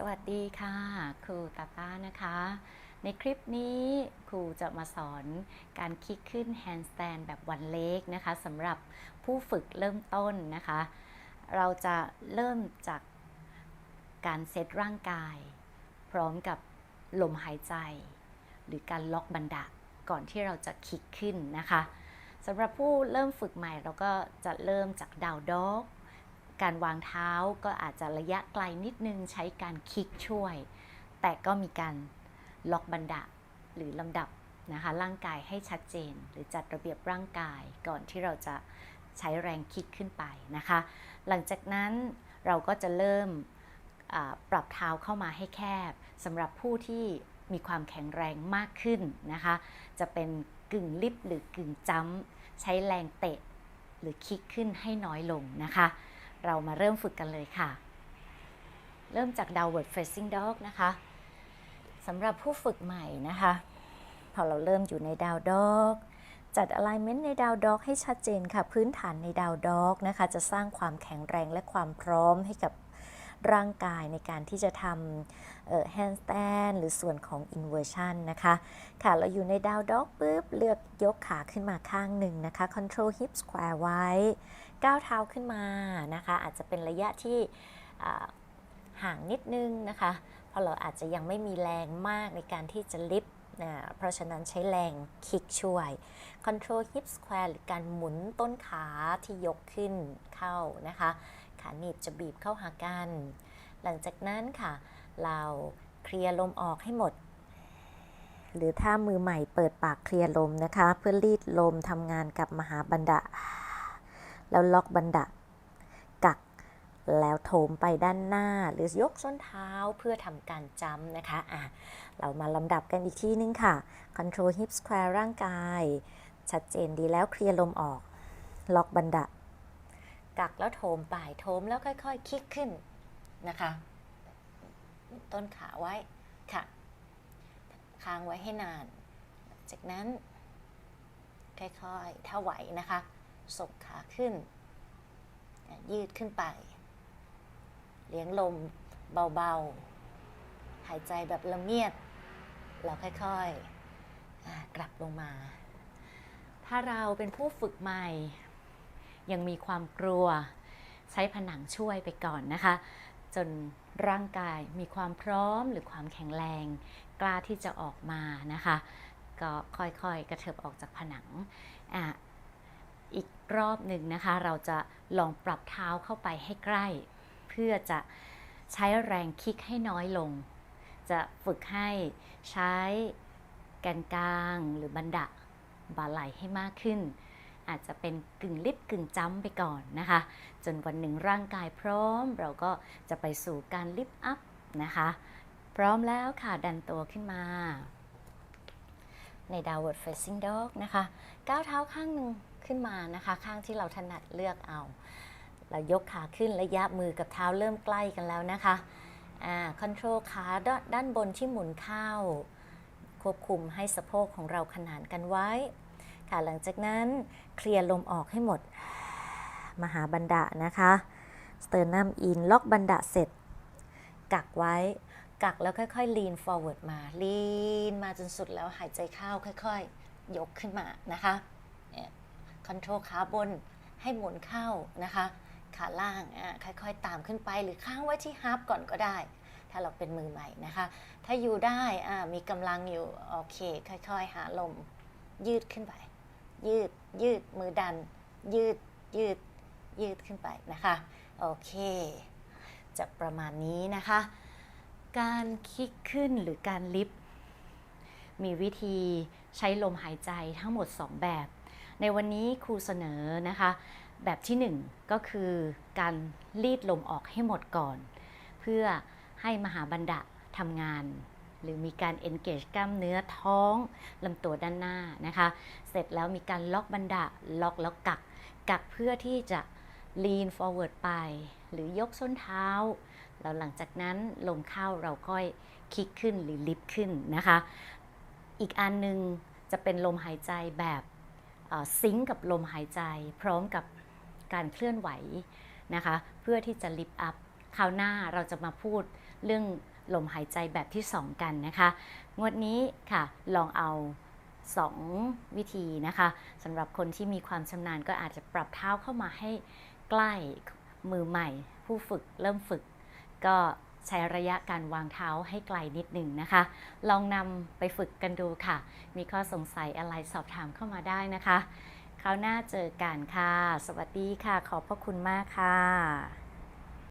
สวัสดีค่ะ ครูตาต้านะคะ ในคลิปนี้ครูจะมาสอนการคิกขึ้นแฮนด์สแตนแบบวันเล็กนะคะสำหรับผู้ฝึกเริ่มต้นนะคะ เราจะเริ่มจากการเซตร่างกาย พร้อมกับลมหายใจ หรือการล็อกบันดาก่อนที่เราจะคิกขึ้นนะคะสำหรับผู้เริ่มฝึกใหม่เราก็จะเริ่มจากดาวด็อก การวางเท้าก็อาจจะระยะไกลนิดนึงใช้การคิกช่วย แต่ก็มีการล็อกบันดาหรือลำดับนะคะร่างกายให้ชัดเจน หรือจัดระเบียบร่างกายก่อนที่เราจะใช้แรงคิกขึ้นไปนะคะ หลังจากนั้นเราก็จะเริ่มปรับเท้าเข้ามาให้แคบสำหรับผู้ที่มีความแข็งแรงมากขึ้นนะคะ จะเป็นกึ่งลิฟต์หรือกึ่งจัมป์ใช้แรงเตะหรือคิกขึ้นให้น้อยลงนะคะ เรามาเริ่มฝึกกันเลยค่ะ เริ่มจาก downward facing dog นะคะสำหรับผู้ฝึกใหม่นะคะ พอเราเริ่มอยู่ในดาวดอกจัด alignment ในดาวด็อกให้ชัดเจนค่ะ พื้นฐานในดาวด็อกนะคะ จะสร้างความแข็งแรงและความพร้อมให้กับ ร่างกายในการที่จะทำเอ่อ handstand หรือส่วนของ inversion นนะคะค่ะเราอยู่ใน down dog ปุ๊บเลือกยกขาขึ้นมาข้างหนึ่งนะคะ control hip square ไว้ ก้าวเท้าขึ้นมานะคะ อาจจะเป็นระยะที่ห่างนิดนึงนะคะ เพราะเราอาจจะยังไม่มีแรงมากในการที่จะลิฟต์นะเพราะฉะนั้นใช้แรงคิกช่วย control hip square หรือการหมุนต้นขาที่ยกขึ้นเข้านะคะ ขาหนีบจะบีบเข้าหากัน หลังจากนั้นค่ะ เราเคลียร์ลมออกให้หมด หรือถ้ามือใหม่เปิดปากเคลียร์ลมนะคะ เพื่อรีดลมทำงานกับมหาบันดาแล้วล็อกบันดากัก แล้วโถมไปด้านหน้าหรือยกส้นเท้าเพื่อทำการจำนะคะอะเรามาลำดับกันอีกทีนึงค่ะ control hip square ร่างกาย ชัดเจนดีแล้วเคลียร์ลมออก ล็อกบันดา กักแล้วโถมไปโถมแล้วค่อยๆ คิกขึ้นนะคะ ต้นขาไว้ค่ะ ค้างไว้ให้นาน จากนั้น ค่อยๆ ถ้าไหวนะคะส่งขาขึ้น ยืดขึ้นไป เลี้ยงลมเบาๆ หายใจแบบละเมียดแล้วค่อยๆ กลับลงมา ถ้าเราเป็นผู้ฝึกใหม่ ยังมีความกลัว ใช้ผนังช่วยไปก่อนนะคะ จนร่างกายมีความพร้อมหรือความแข็งแรง กล้าที่จะออกมานะคะ ก็ค่อยๆกระเถิบออกจากผนังอะอีกรอบหนึ่งนะคะ เราจะลองปรับเท้าเข้าไปให้ใกล้ เพื่อจะใช้แรงคิกให้น้อยลง จะฝึกให้ใช้แกนกลางหรือบันดาบ่าไหลให้มากขึ้น อาจจะเป็นกึ่งลิฟต์กึ่งจัมป์ไปก่อนนะคะ จนวันหนึ่งร่างกายพร้อม เราก็จะไปสู่การลิฟต์อัพนะคะ พร้อมแล้วค่ะดันตัวขึ้นมาใน downward facing dog นะคะก้าวเท้าข้างหนึ่งขึ้นมานะคะ ข้างที่เราถนัดเลือกเอา เรายกขาขึ้นระยะมือกับเท้าเริ่มใกล้กันแล้วนะคะอ่า control ขาด้านด้านบนที่หมุนเข้า ควบคุมให้สะโพกของเราขนานกันไว้ ค่ะหลังจากนั้นเคลียร์ลมออกให้หมด มหาบันดานะคะสเตอร์นัมอินล็อกบันดาเสร็จ กักไว้ กักแล้วค่อยๆ lean forward มา lean มาจนสุดแล้วหายใจเข้าค่อยๆ ยกขึ้นมานะคะเนี่ย control ขาบนให้หมุนเข้านะคะ ขาล่างอะค่อยๆ ตามขึ้นไปหรือค้างไว้ที่ฮาร์ปก่อนก็ได้ ถ้าเราเป็นมือใหม่นะคะ ถ้าอยู่ได้อะมีกำลังอยู่ โอเค ค่อยๆ หาลมยืดขึ้นไป ยืด ยืด มือดัน ยืด ยืด ยืดขึ้นไปนะคะ โอเค จะประมาณนี้นะคะ การคิกขึ้นหรือการลิฟต์มีวิธีใช้ลมหายใจทั้งหมด 2 แบบ ในวันนี้ครูเสนอนะคะ แบบที่ 1 ก็คือการรีดลมออกให้หมดก่อน เพื่อให้มหาบันดาทำงาน หรือมีการ engage กล้ามเนื้อท้องลำตัวด้านหน้านะคะ เสร็จแล้วมีการล็อกบันดาล็อกแล้วกัก กักเพื่อที่จะ lean forward ไป หรือยกส้นเท้า แล้วหลังจากนั้นลมเข้าเราค่อยคิกขึ้นหรือลิฟต์ขึ้นนะคะ อีกอันหนึงจะเป็นลมหายใจแบบซิงกับลมหายใจ พร้อมกับการเคลื่อนไหวนะคะ เพื่อที่จะลิฟต์อัพ คราวหน้าเราจะมาพูดเรื่องลมหายใจแบบที่ 2 กันนะคะ งวดนี้ค่ะลองเอา 2 วิธีนะคะสำหรับคนที่มีความชำนาญก็อาจจะปรับเท้าเข้ามาให้ใกล้มือใหม่ ผู้ฝึกเริ่มฝึก ก็ใช้ระยะการวางเท้าให้ไกลนิดหนึ่งนะคะ ลองนำไปฝึกกันดูค่ะ มีข้อสงสัยอะไรสอบถามเข้ามาได้นะคะ คราวหน้าเจอกันค่ะ สวัสดีค่ะ ขอบพระคุณมากค่ะ